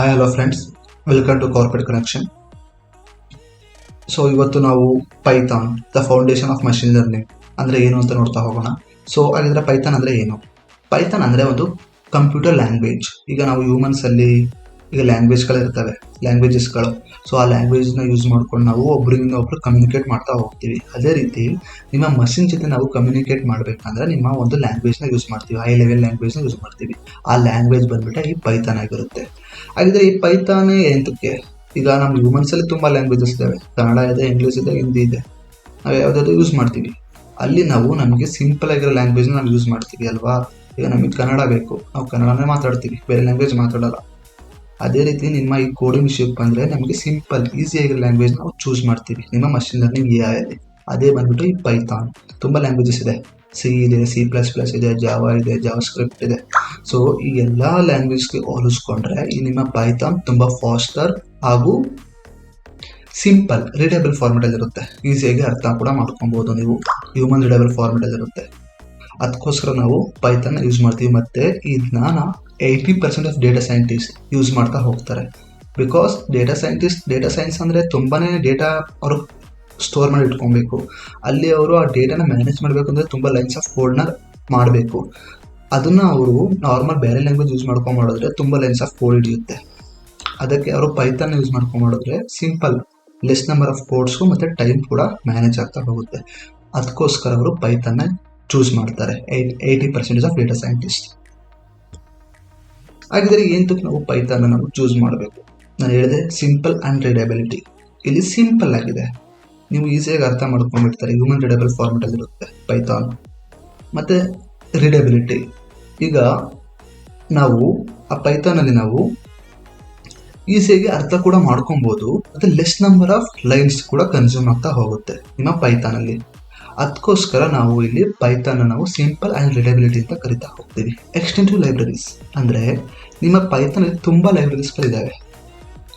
Hi hello friends welcome to corporate connection so ಇವತ್ತು ನಾವು Python the foundation of machine learning ಅಂದರೆ ಏನು ಅಂತ ನೋಡ್ತಾ ಹೋಗೋಣ. ಸೊ ಹಾಗಿದ್ರೆ ಪೈಥಾನ್ ಅಂದರೆ ಏನು? ಪೈಥಾನ್ ಅಂದರೆ ಒಂದು ಕಂಪ್ಯೂಟರ್ ಲ್ಯಾಂಗ್ವೇಜ್ ಈಗ ನಾವು ಹ್ಯೂಮನ್ಸಲ್ಲಿ ಈಗ ಲ್ಯಾಂಗ್ವೇಜ್ಗಳು ಇರ್ತವೆ ಲ್ಯಾಂಗ್ವೇಜಸ್ಗಳು ಸೊ ಆ ಲ್ಯಾಂಗ್ವೇಜ್ನ ಯೂಸ್ ಮಾಡ್ಕೊಂಡು ನಾವು ಒಬ್ಬರಿಂದ ಒಬ್ರು ಕಮ್ಯುನಿಕೇಟ್ ಮಾಡ್ತಾ ಹೋಗ್ತೀವಿ. ಅದೇ ರೀತಿ, ನಿಮ್ಮ ಮಷಿನ್ ಜೊತೆ ನಾವು ಕಮ್ಯುನಿಕೇಟ್ ಮಾಡಬೇಕಂದ್ರೆ ನಿಮ್ಮ ಒಂದು ಲ್ಯಾಂಗ್ವೇಜ್ನ ಯೂಸ್ ಮಾಡ್ತೀವಿ. ಹೈ ಲೆವೆಲ್ ಲ್ಯಾಂಗ್ವೇಜ್ನ ಯೂಸ್ ಮಾಡ್ತೀವಿ. ಆ ಲ್ಯಾಂಗ್ವೇಜ್ ಬಂದ್ಬಿಟ್ಟು ಈ ಪೈಥಾನ್ ಆಗಿರುತ್ತೆ. ಹಾಗಿದ್ರೆ ಈ ಪೈಥಾನ್ ಎಂತಕ್ಕೆ? ಈಗ ನಮ್ಮ ಹ್ಯೂಮನ್ಸ್ ಅಲ್ಲಿ ತುಂಬಾ ಲ್ಯಾಂಗ್ವೇಜಸ್ ಇದಾವೆ. ಕನ್ನಡ ಇದೆ ಇಂಗ್ಲೀಷ್ ಇದೆ ಹಿಂದಿ ಇದೆ. ನಾವು ಯಾವ್ದಾದ್ರು ಯೂಸ್ ಮಾಡ್ತೀವಿ. ಅಲ್ಲಿ ನಾವು ನಮಗೆ ಸಿಂಪಲ್ ಆಗಿರೋ ಲ್ಯಾಂಗ್ವೇಜ್ ನಾವು ಯೂಸ್ ಮಾಡ್ತೀವಿ ಅಲ್ವಾ? ಈಗ ನಮಗೆ ಕನ್ನಡ ಬೇಕು. ನಾವು ಕನ್ನಡನೇ ಮಾತಾಡ್ತೀವಿ. ಬೇರೆ ಲ್ಯಾಂಗ್ವೇಜ್ ಮಾತಾಡಲ್ಲ. ಅದೇ ರೀತಿ ನಿಮ್ಮ ಈ ಕೋಡಿಂಗ್ ವಿಷಯಕ್ಕೆ ಬಂದರೆ ನಮಗೆ ಸಿಂಪಲ್ ಈಸಿ ಆಗಿರೋ ಲ್ಯಾಂಗ್ವೇಜ್ ನಾವು ಚೂಸ್ ಮಾಡ್ತೀವಿ. ನಿಮ್ಮ ಮಷಿನ್ ಲರ್ನಿಂಗ್ ಅದೇ ಬಂದ್ಬಿಟ್ಟು ಈ ಪೈಥಾನ್ ತುಂಬ ಲ್ಯಾಂಗ್ವೇಜಸ್ ಇದೆ. ಸಿ ಇದೆ ಸಿ ಪ್ಲಸ್ ಪ್ಲಸ್ ಇದೆ ಜಾವಾ ಇದೆ ಜಾವಾ ಸ್ಕ್ರಿಪ್ಟ್ ಇದೆ. ಸೊ ಈ ಎಲ್ಲ ಲ್ಯಾಂಗ್ವೇಜ್ಗೆ ಹೋಲಿಸ್ಕೊಂಡ್ರೆ, ಈ ನಿಮ್ಮ ಪೈಥಾನ್ ತುಂಬ ಫಾಸ್ಟರ್ ಹಾಗೂ ಸಿಂಪಲ್ ರೀಡೇಬಲ್ ಇರುತ್ತೆ. ಈಸಿಯಾಗಿ ಅರ್ಥ ಕೂಡ ಮಾಡ್ಕೊಬೋದು ನೀವು. ಹ್ಯೂಮನ್ ರೀಡೇಬಲ್ ಇರುತ್ತೆ. ಅದಕ್ಕೋಸ್ಕರ ನಾವು ಪೈಥಾನ್ ಯೂಸ್ ಮಾಡ್ತೀವಿ. ಮತ್ತು ಜ್ಞಾನ eighty percent of data scientist use ಮಾಡ್ತಾ ಹೋಗ್ತಾರೆ. Because data scientist data science ಅಂದ್ರೆ ತುಂಬಾನೇ ಡೇಟಾ ಅವರು ಸ್ಟೋರ್ ಮಾಡಿ ಇಟ್ಕೊಬೇಕು. ಅಲ್ಲಿ ಅವರು ಆ ಡೇಟಾನ ಮ್ಯಾನೇಜ್ ಮಾಡಬೇಕು ಅಂದರೆ ತುಂಬ ಲೈನ್ಸ್ ಆಫ್ ಕೋಡ್ನ ಮಾಡಬೇಕು. ಅದನ್ನು ಅವರು ನಾರ್ಮಲ್ ಬೇರೆ ಲ್ಯಾಂಗ್ವೇಜ್ ಯೂಸ್ ಮಾಡ್ಕೊಂಡು ಮಾಡಿದ್ರೆ ತುಂಬ ಲೈನ್ಸ್ ಆಫ್ ಕೋಡ್ ಹಿಡಿಯುತ್ತೆ. ಅದಕ್ಕೆ ಅವರು ಪೈಥಾನ್ ಯೂಸ್ ಮಾಡ್ಕೊಂಡು ಮಾಡಿದ್ರೆ simple less number of codes ಮತ್ತು ಟೈಮ್ ಕೂಡ ಮ್ಯಾನೇಜ್ ಆಗ್ತಾ ಹೋಗುತ್ತೆ. ಅದಕ್ಕೋಸ್ಕರ ಅವರು ಪೈಥಾನ್ ಚೂಸ್ ಮಾಡ್ತಾರೆ. Eight eighty percentage of data scientist ಹಾಗಿದ್ರೆ ಏನಕ್ಕೆ ನಾವು ಪೈಥಾನ್ ನಾವು ಚೂಸ್ ಮಾಡಬೇಕು? ನಾನು ಹೇಳಿದೆ ಸಿಂಪಲ್ ಆ್ಯಂಡ್ ರೀಡಬಿಲಿಟಿ ಇಲ್ಲಿ ಸಿಂಪಲ್ ಆಗಿದೆ. ನೀವು ಈಸಿಯಾಗಿ ಅರ್ಥ ಮಾಡ್ಕೊಂಡ್ಬಿಡ್ತಾರೆ. ಹ್ಯೂಮನ್ ರೀಡೇಬಲ್ ಫಾರ್ಮೆಟಲ್ಲಿ ಇರುತ್ತೆ ಪೈಥಾನ್ ಮತ್ತು ರೀಡೇಬಿಲಿಟಿ ಈಗ ನಾವು ಆ ಪೈಥಾನಲ್ಲಿ ನಾವು ಈಸಿಯಾಗಿ ಅರ್ಥ ಕೂಡ ಮಾಡ್ಕೊಬೋದು. ಮತ್ತೆ ಲೆಸ್ ನಂಬರ್ ಆಫ್ ಲೈನ್ಸ್ ಕೂಡ ಕನ್ಸ್ಯೂಮ್ ಆಗ್ತಾ ಹೋಗುತ್ತೆ ನಿಮ್ಮ ಪೈಥಾನಲ್ಲಿ ಅದಕ್ಕೋಸ್ಕರ ನಾವು ಇಲ್ಲಿ ಪೈಥಾನ್ ನಾವು ಸಿಂಪಲ್ ಆ್ಯಂಡ್ ರೀಡಬಿಲಿಟಿ ಅಂತ ಕರಿತಾ ಹೋಗ್ತೀವಿ. ಎಕ್ಸ್ಟೆಂಟಿವ್ ಲೈಬ್ರರೀಸ್ ಅಂದರೆ ನಿಮ್ಮ ಪೈಥಾನಲ್ಲಿ ತುಂಬ ಲೈಬ್ರರೀಸ್ಗಳಿದ್ದಾವೆ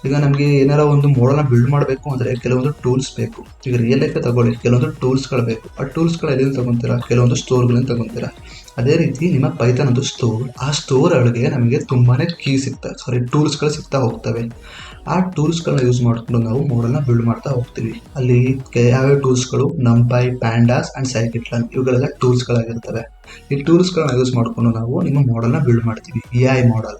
ಈಗ ನಮಗೆ ಏನಾರ ಒಂದು ಮೋಡಲ್ನ ಬಿಲ್ಡ್ ಮಾಡಬೇಕು ಅಂದರೆ ಕೆಲವೊಂದು ಟೂಲ್ಸ್ ಬೇಕು. ಈಗ ರಿಯಲ್ ಲೈಫ್ ತಗೊಳ್ಳಿ, ಕೆಲವೊಂದು ಟೂಲ್ಸ್ಗಳು ಬೇಕು. ಆ ಟೂಲ್ಸ್ಗಳು ಎಲ್ಲಿ ತಗೊತೀರಾ? ಕೆಲವೊಂದು ಸ್ಟೋರ್ಗಳಿಂದ ತಗೊತೀರಾ? ಅದೇ ರೀತಿ ನಿಮ್ಮ ಪೈಥಾನ್ ಒಂದು ಸ್ಟೋರ್ ಆ ಸ್ಟೋರ್ ಒಳಗೆ ನಮಗೆ ತುಂಬಾ ಕೀ ಸಿಗ್ತವೆ ಸಾರಿ ಟೂಲ್ಸ್ಗಳು ಸಿಗ್ತಾ ಹೋಗ್ತವೆ. ಆ ಟೂಲ್ಸ್ಗಳನ್ನ ಯೂಸ್ ಮಾಡಿಕೊಂಡು ನಾವು ಮೋಡಲ್ನ ಬಿಲ್ಡ್ ಮಾಡ್ತಾ ಹೋಗ್ತೀವಿ. ಅಲ್ಲಿ ಯಾವ ಯಾವ್ಯಾವ ಟೂಲ್ಸ್ಗಳು ನಂಪೈ ಪ್ಯಾಂಡಾಸ್ ಆ್ಯಂಡ್ ಸೈಕಿಟ್ಲನ್ ಇವುಗಳೆಲ್ಲ ಟೂಲ್ಸ್ಗಳಾಗಿರ್ತವೆ ಈ ಟೂಲ್ಸ್ಗಳನ್ನ ಯೂಸ್ ಮಾಡಿಕೊಂಡು ನಾವು ನಿಮ್ಮ ಮಾಡೆಲ್ನ ಬಿಲ್ಡ್ ಮಾಡ್ತೀವಿ. A I model